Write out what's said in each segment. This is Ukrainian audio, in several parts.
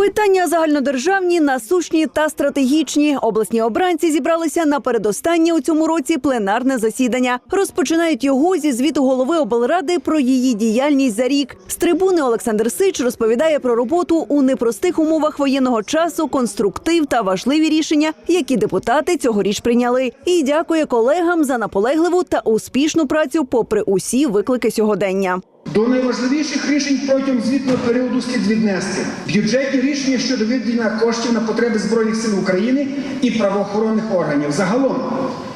Питання загальнодержавні, насущні та стратегічні. Обласні обранці зібралися на передостаннє у цьому році пленарне засідання. Розпочинають його зі звіту голови облради про її діяльність за рік. З трибуни Олександр Сич розповідає про роботу у непростих умовах воєнного часу, конструктив та важливі рішення, які депутати цьогоріч прийняли. І дякує колегам за наполегливу та успішну працю, попри усі виклики сьогодення. До найважливіших рішень протягом звітного періоду слід віднести бюджетні рішення щодо виділення коштів на потреби Збройних сил України і правоохоронних органів. Загалом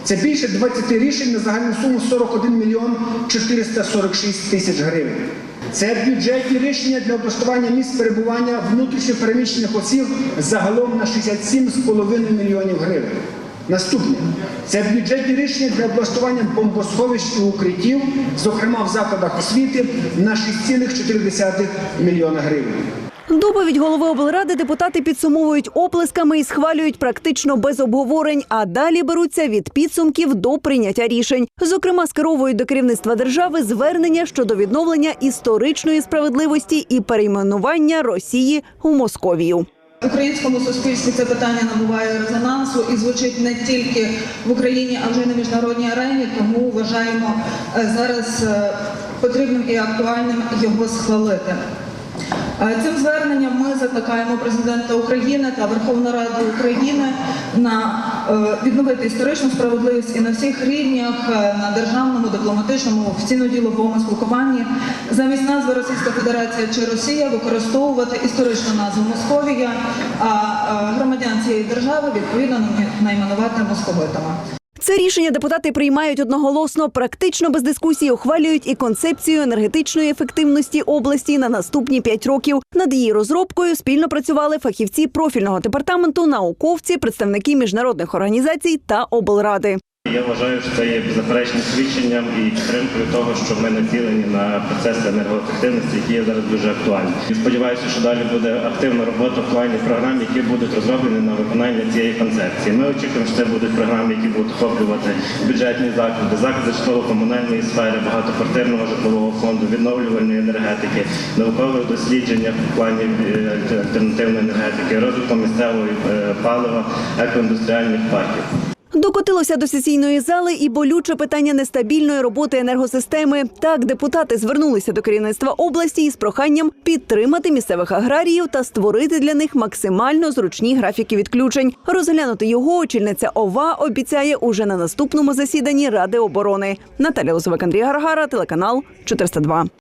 це більше 20 рішень на загальну суму 41 мільйон 446 тисяч гривень. Це бюджетні рішення для облаштування місць перебування внутрішньо переміщених осіб загалом на 67,5 мільйонів гривень. Наступне це бюджетні рішення для облаштування бомбосховищ і укриттів, зокрема в закладах освіти, на 6,4 мільйона гривень. Доповідь голови облради депутати підсумовують оплесками і схвалюють практично без обговорень, а далі беруться від підсумків до прийняття рішень. Зокрема, скеровують до керівництва держави звернення щодо відновлення історичної справедливості і перейменування Росії у Московію. Українському суспільстві це питання набуває резонансу і звучить не тільки в Україні, а вже на міжнародній арені. Тому вважаємо е, зараз е, потрібним і актуальним його схвалити. Е, Цим зверненням ми закликаємо президента України та Верховну Раду України на е, відновити історичну справедливість і на всіх рівнях е, на державному, дипломатичному, офіційно-діловому спілкуванні замість назви Російська Федерація чи Росія використовувати історичну назву Московія, а громадян цієї держави відповідно найменувати московитами. Це рішення депутати приймають одноголосно, практично без дискусії ухвалюють і концепцію енергетичної ефективності області на наступні п'ять років. Над її розробкою спільно працювали фахівці профільного департаменту, науковці, представники міжнародних організацій та облради. Я вважаю, що це є беззаперечним свідченням і підтримкою того, що ми націлені на процеси енергоефективності, які є зараз дуже актуальні. І сподіваюся, що далі буде активна робота в плані програм, які будуть розроблені на виконання цієї концепції. Ми очікуємо, що це будуть програми, які будуть охоплювати бюджетні заклади, заклади житлово-комунальної сфери, багатоквартирного житлового фонду, відновлювальної енергетики, наукових дослідження в плані е, альтернативної енергетики, розвитку місцевого е, палива, екоіндустріальних парків. Докотилося до сесійної зали і болюче питання нестабільної роботи енергосистеми. Так, депутати звернулися до керівництва області із проханням підтримати місцевих аграріїв та створити для них максимально зручні графіки відключень. Розглянути його очільниця ОВА обіцяє уже на наступному засіданні Ради оборони. Наталя Лозовик, Андрій Гаргара, телеканал 402.